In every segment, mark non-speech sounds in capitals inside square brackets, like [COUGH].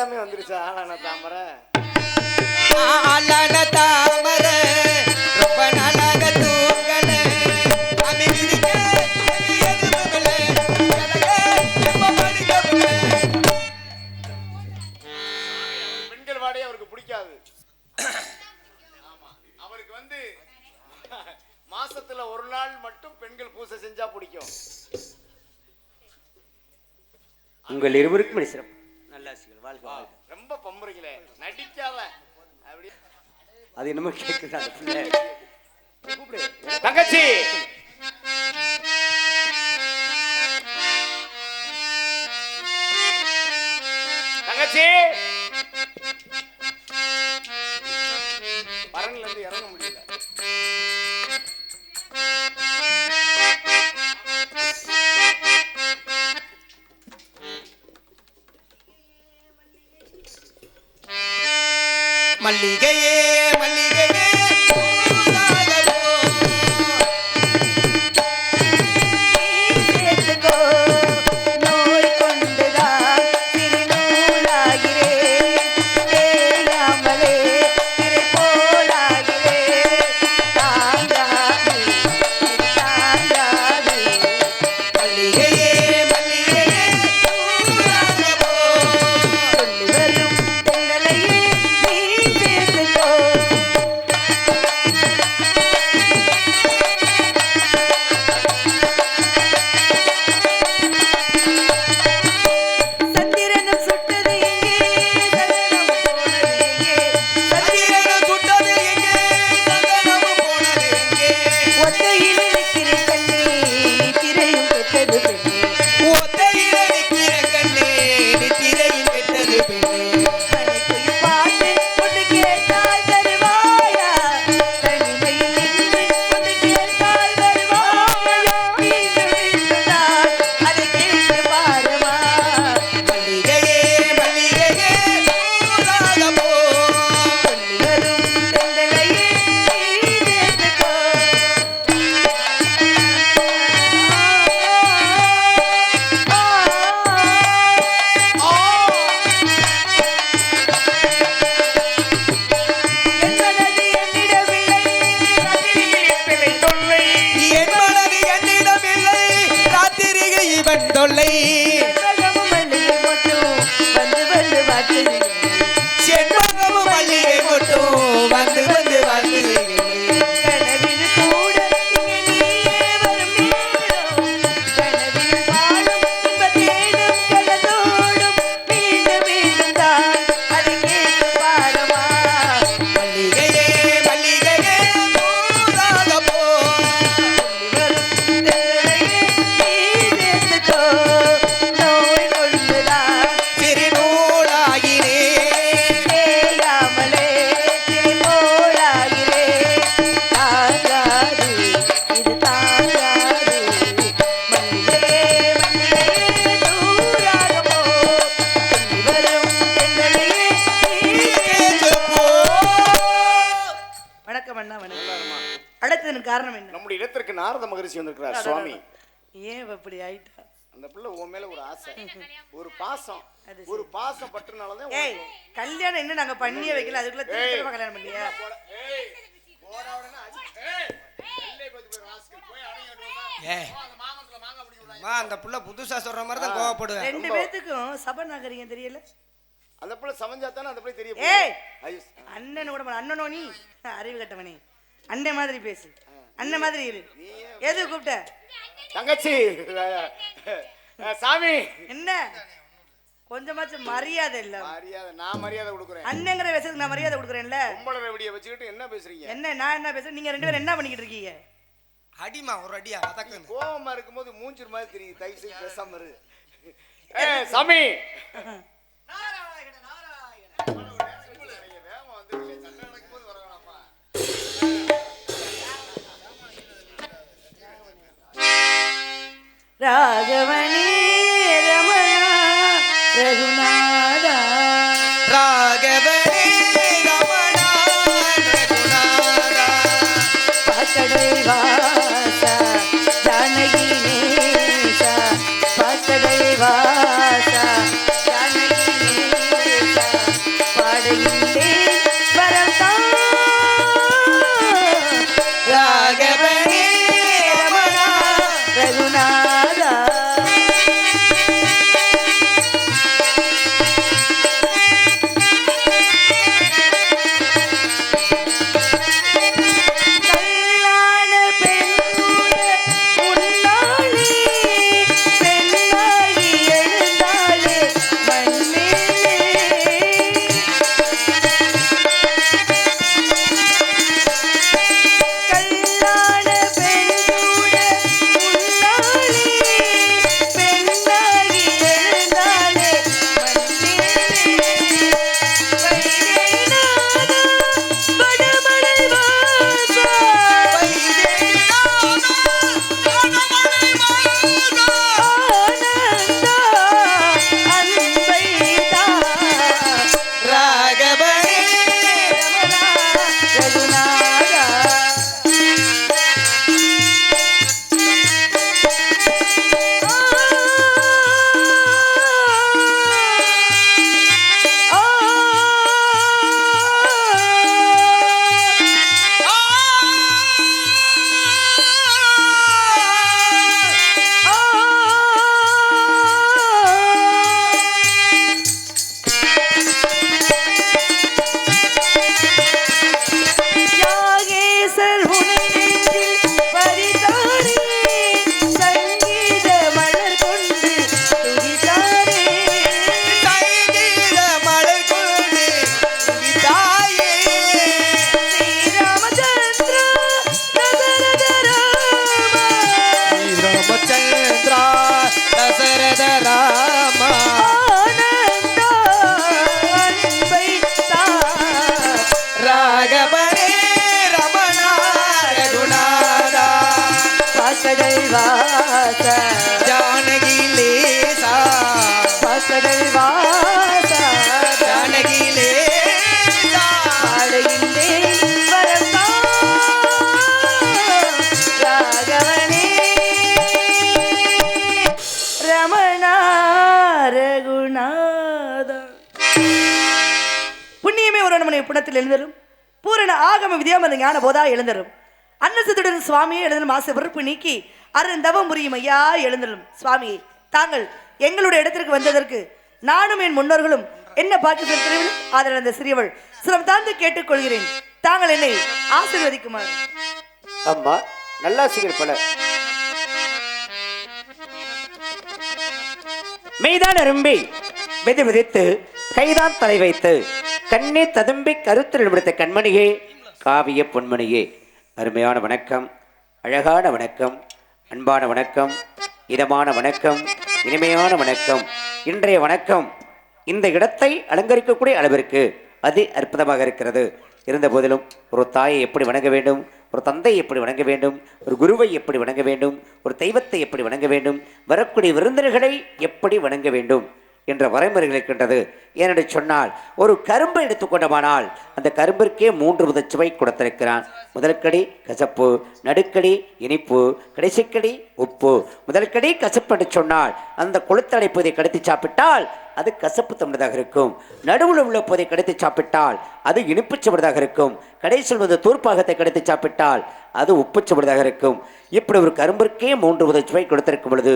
கட்டாமே வந்துருச்சு. ஆளான தாமரை. ஆளான தாமர ரொம்ப நாளாக தூங்கல. பெண்கள் வாடகை அவருக்கு பிடிக்காது ஆமா அவருக்கு வந்து மாசத்துல ஒரு நாள் மட்டும் பெண்கள் பூசை செஞ்சா பிடிக்கும். உங்கள் இருவருக்கும் மணி சிறப்பு. நல்லாசிகள் வாழ்க வாழ்க ரொம்ப பம்புறீங்களே நடிக்காத அது என்னமோ கூப்பிடு தங்கச்சி தங்கச்சி மல்லிகையே காரணம் என்ன? நம்முடைய இடத்திற்கு நாரத மகரிஷி வந்திருக்கிறார் சுவாமி. ஏன் இப்படி ஆயிட்டா? அந்த பிள்ளை உன் மேல ஒரு ஆசை. ஒரு பாசம். ஒரு பாசம் பற்றுனாலதான் ஏய் கல்யாணம் இன்னும் நாங்க பண்ணியே வைக்கல? அதுக்குள்ள திருத்தமா கல்யாணம் பண்ணியா? அந்த புள்ள புதுசா சொல்ற மாதிரி தான் கோவப்படுவேன். ரெண்டு பேத்துக்கும் சப நாகரிகம் தெரியல? அந்த பிள்ளை சமைஞ்சா தானே அந்த பிள்ளை தெரியும் ஏய்! அண்ணன் கூட அண்ணனோ நீ? அறிவு கட்டவனே. அண்ணன் மாதிரி பேசு. அண்ணன் மாதிரி இரு. எது கூப்பிட்ட? தங்கச்சி. சாமி. என்ன? கொஞ்சமாச்சும் மரியாதை இல்ல. மரியாதை நான் மரியாதை கொடுக்குறேன். அண்ணங்கிற விஷயத்துக்கு நான் மரியாதை கொடுக்குறேன்ல. பொம்பளை வெடியை வச்சுக்கிட்டு என்ன பேசுறீங்க? என்ன நான் என்ன பேசுறேன் நீங்க ரெண்டு பேரும் என்ன பண்ணிக்கிட்டு இருக்கீங்க? அடிமா ஒரு அடியா வதக்குன்னு. கோவமா இருக்கும்போது மூஞ்சிர் மாதிரி தெரியுது தயவு செய்து பேசாம இரு. ஏய், சாமி. [LAUGHS] రాఘవణి రమణ రఘునాథ. రాఘవణి రమణ రఘునాథ పతడైవాస జానగినేశ పతడైవాస வாச. ஜானகி லேசா பாசடல் வாச. ஜானகி லேசா பாடுகின்றேன் வரதா ராகவனே. ரமணா ரகுநாதா. புண்ணியமே ஒரு நம்முடைய புணத்தில் எழுந்தரும். பூரண ஆகம வித்யாமத ஞான போதா எழுந்தரும். அன்னசத்துடன் சுவாமியே எழுந்தரும் ஆசை வெறுப்பு நீக்கி அருந்தவம் புரியும் ஐயா எழுந்தரும் சுவாமியே தாங்கள் எங்களுடைய இடத்திற்கு வந்ததற்கு நானும் என் முன்னோர்களும் என்ன பாக்கி செலுத்துகிறீர்கள் அதில் அந்த சிறியவள் சிலம் தாழ்ந்து கேட்டுக்கொள்கிறேன். தாங்கள் என்னை ஆசீர்வதிக்குமாறு. அம்மா நல்லாசிரியர் பல. மெய்தான் அரும்பி வெது விதித்து கைதான் தலை வைத்து கண்ணே ததும்பி கருத்தில் விடுத்த கண்மணியே காவிய பொன்மணியே. அருமையான வணக்கம் அழகான வணக்கம் அன்பான வணக்கம் இதமான வணக்கம் இனிமையான வணக்கம் இன்றைய வணக்கம் இந்த இடத்தை அலங்கரிக்கக்கூடிய அளவிற்கு அது அற்புதமாக இருக்கிறது. இருந்த போதிலும் ஒரு தாயை எப்படி வணங்க வேண்டும் ஒரு தந்தை எப்படி வணங்க வேண்டும் ஒரு குருவை எப்படி வணங்க வேண்டும் ஒரு தெய்வத்தை எப்படி வணங்க வேண்டும் வரக்கூடிய விருந்தினர்களை எப்படி வணங்க வேண்டும் என்ற வரைமுறைகள் இருக்கின்றது. ஏனென்று சொன்னால் ஒரு கரும்பை எடுத்துக்கொண்டமானால் அந்த கரும்பிற்கே மூன்று வித சுவை கொடுத்திருக்கிறான். முதல்கடி கசப்பு. நடுக்கடி இனிப்பு. கடைசிக்கடி உப்பு. முதல்கடி கசப்பு என்று சொன்னால் அந்த கொளுத்தடைப்பதை கடித்து சாப்பிட்டால் அது கசப்பு தம்பதாக இருக்கும். நடுவில் உள்ள போதை கடித்து சாப்பிட்டால் அது இனிப்பு சுவடுதாக இருக்கும். கடைசியில் வந்து தூர்ப்பாகத்தை கடித்து சாப்பிட்டால் அது உப்பு சுவடுதாக இருக்கும். இப்படி ஒரு கரும்பிற்கே மூன்று வித சுவை கொடுத்திருக்கும் பொழுது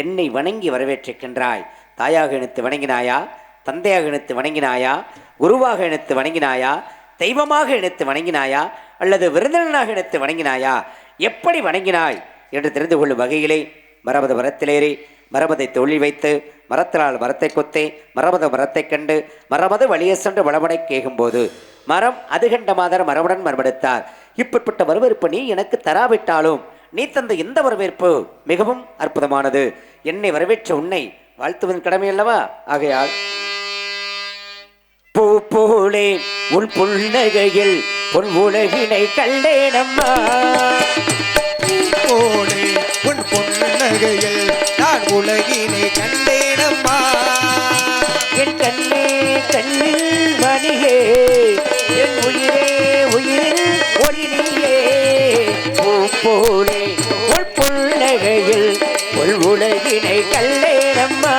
என்னை வணங்கி வரவேற்றிருக்கின்றாய். தாயாக இணைத்து வணங்கினாயா? தந்தையாக இணைத்து வணங்கினாயா? குருவாக இணைத்து வணங்கினாயா? தெய்வமாக இணைத்து வணங்கினாயா? அல்லது விருந்தினனாக இணைத்து வணங்கினாயா? எப்படி வணங்கினாய்? என்று தெரிந்து கொள்ளும் வகையிலே மரபத மரத்திலேறி மரபதை தொழில் வைத்து மரத்தினால் மரத்தை கொத்தே மரபத மரத்தை கண்டு மரபது வழியே சென்று வளமடை கேகும்போது மரம் அது கண்ட மாதர் மரபுடன் மரபெடுத்தார். இப்படிப்பட்ட வரவேற்பு நீ எனக்கு தராவிட்டாலும் நீ தந்த இந்த வரவேற்பு மிகவும் அற்புதமானது. என்னை வரவேற்ற உன்னை வாழ்த்துவதன் கடமை அல்லவா? ஆகையால் பூ போலே உன் புன்னகையில் பொன் உலகினை கண்டேனம்மா. போலே உன் பொன்னகையில் நான் உலகினை கண்டேனம்மா. என் கண்ணே கண்ணில் மணியே என் உயிரே உயிரில் ஒளி நீயே. பூ போலே உன் உலகினை கல்லேரம்மா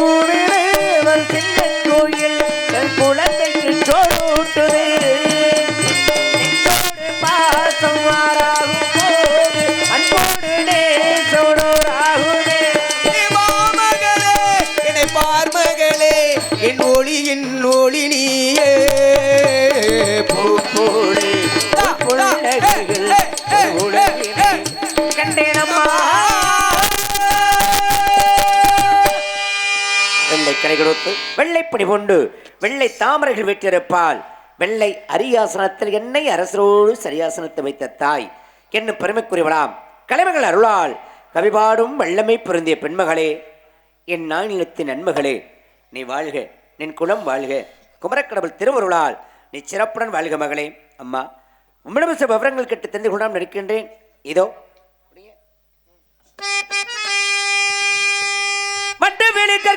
குக்கூவிலே சின்ன கோயில் குழந்தைக்கு சோறுட்டுது கொடுத்து வெள்ளைப்பணி கொண்டு வெள்ளை தாமரைகள் வெற்றிருப்பால் வெள்ளை அரியாசனத்தில் என்னை அரசரோடு சரியாசனத்தை வைத்த தாய். என்னும் பெருமைக்குரியவளாம் கலைமகள் அருளால் கவிபாடும் வல்லமை பொருந்திய பெண்மகளே என் நாணிலத்தின் நன்மகளே நீ வாழ்க நின் குலம் வாழ்க. குமரக்கடவுள் திருவருளால் நீ சிறப்புடன் வாழ்க மகளே. அம்மா உம்மிடம் சில விவரங்கள் கேட்டு தெரிந்து கொண்டாம் நிற்கின்றேன் இதோ.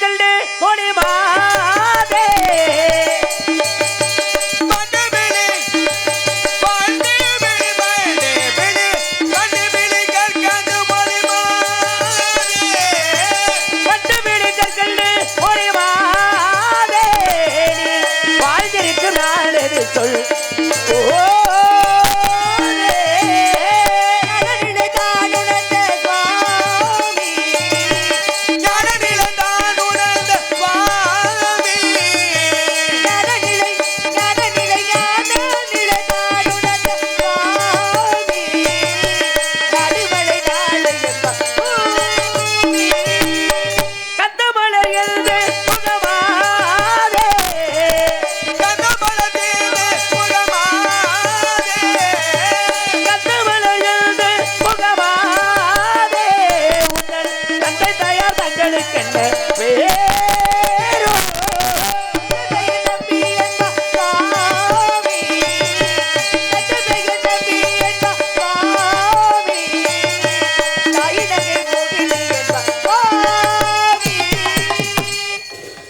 கண்டு மொழி மாதே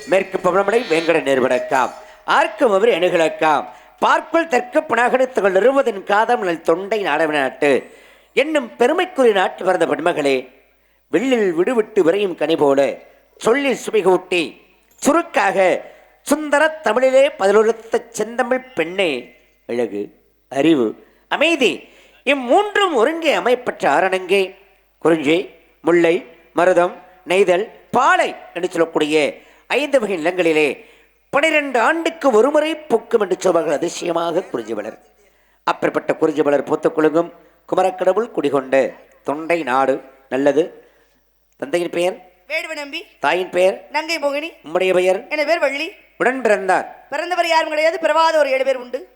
மேற்கு பவனமடை வேங்கட நிறுவனக்காம். ஆர்க்கும் அவர் எணுகளக்காம் பார்க்குள் தெற்கு புனாகனத்துகள் நிறுவதின் காதம் தொண்டை நாடவ நாட்டு என்னும் பெருமைக்குரிய நாட்டு பிறந்த பெண்மகளே வெள்ளில் விடுவிட்டு விரையும் கனி போல சொல்லில் சுபிகூட்டி சுருக்காக சுந்தர தமிழிலே பதிலொருத்த செந்தமிழ் பெண்ணே அழகு அறிவு. அமைதி. இம்மூன்றும் ஒருங்கே அமைப்பற்ற ஆரணங்கே குறிஞ்சி முல்லை மருதம் நெய்தல் பாலை என்று சொல்லக்கூடிய ஐந்து வகை நிலங்களிலே பனிரெண்டு ஆண்டுக்கு ஒருமுறை பூக்கும் என்று சொல்வார்கள். அதிசயமாக குறிஞ்சி வளர் அப்பேற்பட்ட குறிஞ்சி வளர் பூத்த குலுங்கும் குமரக்கடவுள் குடிகொண்ட தொண்டை நாடு. நல்லது. தந்தையின் பெயர்? வேடுவ நம்பி. தாயின் பெயர்? நங்கை மோகினி. உம்முடைய பெயர்? என பேர் வள்ளி. உடன் பிறந்தார். பிறந்தவர் யாரும் கிடையாது பிறவாத ஒரு ஏழு பேர் உண்டு.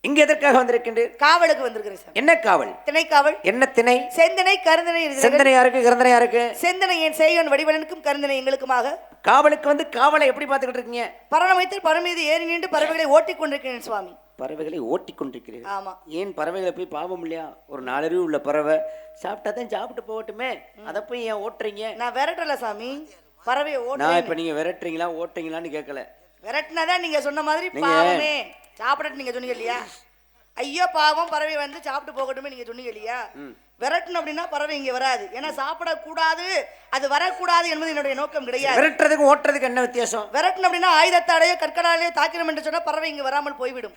இங்கு எதற்காக வந்திருக்கின்றீர்? காவலுக்கு வந்திருக்கிறேன் சார். என்ன காவல்? திணைக்காவல். என்ன திணை? செந்தனை கருந்தனை. சிந்தனை யாருக்கு? கிரந்தனை யாருக்கு? செந்தனை என் செய்வன் வடிவனுக்கும் கருந்தனை எங்களுக்குமாக. காவலுக்கு வந்து காவலை எப்படி பார்த்துக்கிட்டு இருக்கீங்க? பரணமைத்தில் பரமீது ஏறி நின்று பறவைகளை ஓட்டிக் கொண்டிருக்கிறேன் சுவாமி. பறவைகளை ஓட்டி கொண்டிருக்கிறீர்கள். ஆமா. ஏன் பறவைகளை போய் பாவம் இல்லையா? ஒரு நாலறிவு உள்ள பறவை. சாப்பிட்டா தான் சாப்பிட்டு போகட்டுமே. அதை போய் ஏன் ஓட்டுறீங்க? நான் விரட்டல சாமி. பறவையை நான் இப்ப நீங்க விரட்டுறீங்களா ஓட்டுறீங்களான்னு கேட்கல விரட்டினாதான் நீங்க சொன்ன மாதிரி நீங்க- பாவமே. சாப்பிடட்டு நீங்க சொன்னீங்க இல்லையா? ஐயோ பாவம் பறவை வந்து சாப்பிட்டு போகட்டுமே நீங்க சொன்னீங்க இல்லையா? விரட்டணும் அப்படின்னா பறவை இங்க வராது. ஏன்னா சாப்பிடக்கூடாது அது வரக்கூடாது என்பது என்னுடைய நோக்கம் கிடையாது. விரட்டுறதுக்கும் ஓட்டுறதுக்கு என்ன வித்தியாசம்? விரட்டணும் அப்படின்னா ஆயுதத்தாலேயோ கற்களாலேயோ தாக்கினம் என்று சொன்னா பறவை இங்க வராமல் போய்விடும்.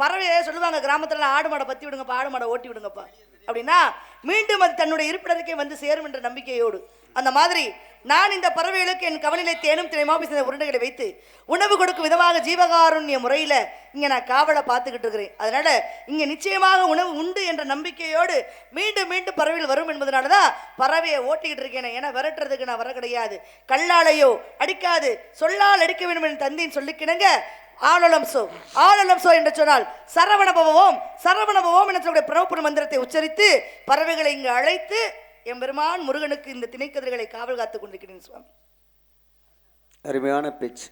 பறவையே சொல்லுவாங்க கிராமத்துல ஆடு மாடை பத்தி விடுங்கப்பா ஆடு மாடை ஓட்டி விடுங்கப்பா. அப்படின்னா மீண்டும் அது தன்னுடைய இருப்பிடருக்கே வந்து சேரும் என்ற நம்பிக்கையோடு. அந்த மாதிரி நான் இந்த பறவைகளுக்கு என் கவலிலே தேனும் தினைமாபி சேர்ந்த உருண்டைகளை வைத்து உணவு கொடுக்கும் விதமாக ஜீவகாருண்ய முறையில் இங்கே நான் காவலை பார்த்துக்கிட்டு இருக்கிறேன். அதனால் இங்கே நிச்சயமாக உணவு உண்டு என்ற நம்பிக்கையோடு மீண்டும் மீண்டும் பறவைகள் வரும் என்பதனால தான் பறவையை ஓட்டிக்கிட்டு இருக்கேன். ஏன்னா விரட்டுறதுக்கு நான் வர கிடையாது. கல்லாலையோ அடிக்காது. சொல்லால் அடிக்க வேண்டும் என் தந்தையின் சொல்லிக்கிணங்க ஆலலம்சோ ஆலலம்சோ என்று சொன்னால் சரவணபவோம் சரவணபவோம் என்று என்ற சொல்லக்கூடிய பிரபுர மந்திரத்தை உச்சரித்து பறவைகளை இங்கு அழைத்து என் பெருமான் முருகனுக்கு இந்த திணைக்கதிர்களை காவல் காத்துக் கொண்டிருக்கிறேன் சுவாமி. அருமையான பேச்சு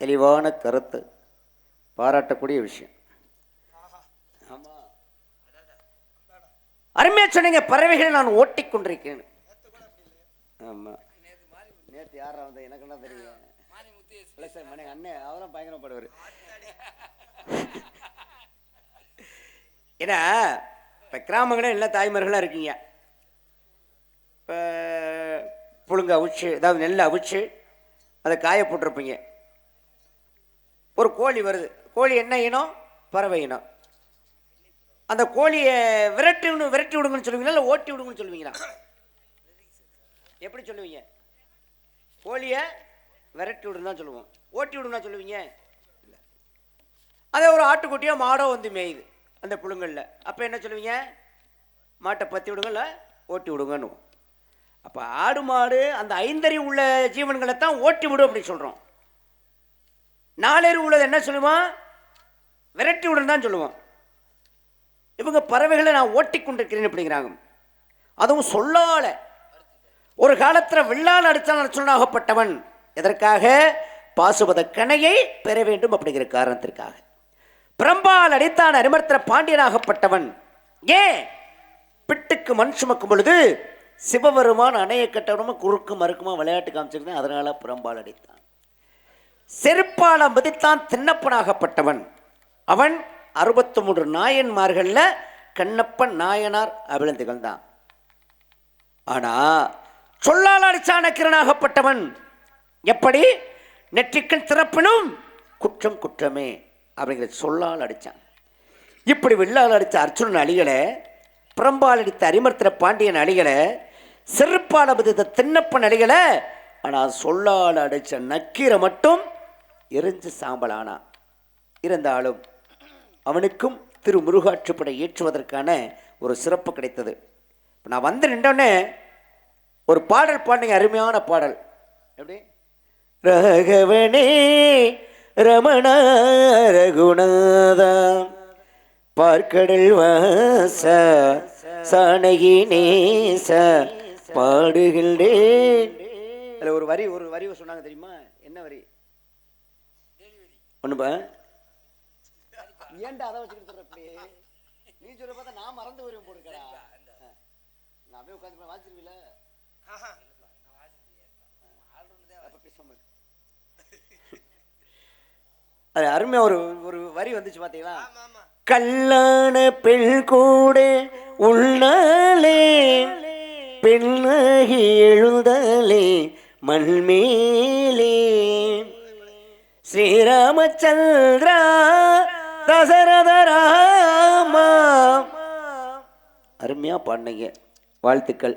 தெளிவான கருத்து பாராட்டக்கூடிய விஷயம். ஆமா. அருமையா சொன்னீங்க பறவைகளை நான் ஓட்டிக் கொண்டிருக்கேன் ஆமா. நேற்று யாரா வந்த எனக்கு என்ன தெரியும்? இல்லை சார் மணி அண்ணன் அவரும் பயங்கரப்படுவார். ஏன்னா இப்போ கிராமங்களும் எல்லா தாய்மார்களாக இருக்கீங்க. இப்போ புழுங்க அவிச்சு அதாவது நெல் அவிச்சு அதை காய போட்டிருப்பீங்க. ஒரு கோழி வருது. கோழி என்ன இனம்? பறவை இனம். அந்த கோழியை விரட்டி விடு- விரட்டி விடுங்கன்னு சொல்லுவீங்களா இல்லை ஓட்டி விடுங்கன்னு சொல்லுவீங்களா? எப்படி சொல்லுவீங்க? கோழியை விரட்டி விடுன்னு தான் சொல்லுவோம். ஓட்டி விடுன்னு சொல்லுவீங்க? அதே ஒரு ஆட்டுக்குட்டியோ மாடோ வந்து மேயுது அந்த புழுங்கல்ல. அப்போ என்ன சொல்லுவீங்க? மாட்டை பற்றி விடுங்கல்ல ஓட்டி விடுங்கன்னு அப்போ ஆடு மாடு அந்த ஐந்தறிவு உள்ள ஜீவன்களை தான் ஓட்டி விடும் அப்படின்னு சொல்கிறோம் நாலறிவு உள்ளது என்ன சொல்லுவோம்? விரட்டி விடுன்னு தான் சொல்லுவோம். இவங்க பறவைகளை நான் ஓட்டி கொண்டிருக்கிறேன் அப்படிங்கிறாங்க. அதுவும் சொல்லால. ஒரு காலத்தில் வெள்ளால் அடித்தான் சொன்னாகப்பட்டவன் எதற்காக? பாசுபத கணையை பெற வேண்டும் அப்படிங்கிற காரணத்திற்காக. பிரம்பால் அடித்தான் அரிமர்த்தர பாண்டியனாகப்பட்டவன். ஏன்? பிட்டுக்கு மண் சுமக்கும் பொழுது சிவபெருமான் அணையை கட்டணுமா குறுக்கு மறுக்குமா விளையாட்டு காமிச்சிருந்தேன் அதனால புறம்பால் அடித்தான். செருப்பால மதித்தான் தின்னப்பனாகப்பட்டவன் அவன் அறுபத்தி மூன்று நாயன்மார்கள்ல கண்ணப்பன் நாயனார் அவிழந்து திகழ்ந்தான் ஆனா சொல்லால் அடிச்சானக்கிரனாகப்பட்டவன் எப்படி? நெற்றிக்கண் திறப்பினும் குற்றம் குற்றமே அப்படிங்கிற சொல்லால் அடித்தான் இப்படி வில்லால் அடித்த அர்ஜுனன் அழிகளை புறம்பால் அடித்த அரிமர்த்திர பாண்டியன் அழிகளை செருப்பால் பதித்த தின்னப்பன் அழிகளை ஆனால் சொல்லால் அடித்த நக்கீரை மட்டும் எரிஞ்சு சாம்பலானான் இருந்தாலும் அவனுக்கும் திரு முருகாற்றுப்படை ஏற்றுவதற்கான ஒரு சிறப்பு கிடைத்தது. நான் வந்து நின்றோடனே ஒரு பாடல் பாடுங்க அருமையான பாடல். எப்படி? ரகவனே ரமணா ரகுநாதா பார்க்கடல் வாச சாணகி நேச பாடுகின்றேன் அதுல ஒரு வரி ஒரு வரி சொன்னாங்க தெரியுமா என்ன வரி ஒண்ணுப்பா ஏன்டா அதை வச்சுக்கிட்டு அப்படி நீ சொல்ற பார்த்தா நான் மறந்து வருவேன் போட்டுக்கடா நான் அப்படியே உட்காந்து வாசிருவீல அப்ப பேசாம இரு. அது அருமையா ஒரு ஒரு வரி வந்துச்சு பாத்தீங்களா? கல்லான பெண் கூட உள்ளாலே பெண்ணாகி எழுதலே மண்மேலே ஸ்ரீராமச்சந்திரா தசரத ராமா. அருமையா பாடினீங்க. வாழ்த்துக்கள்.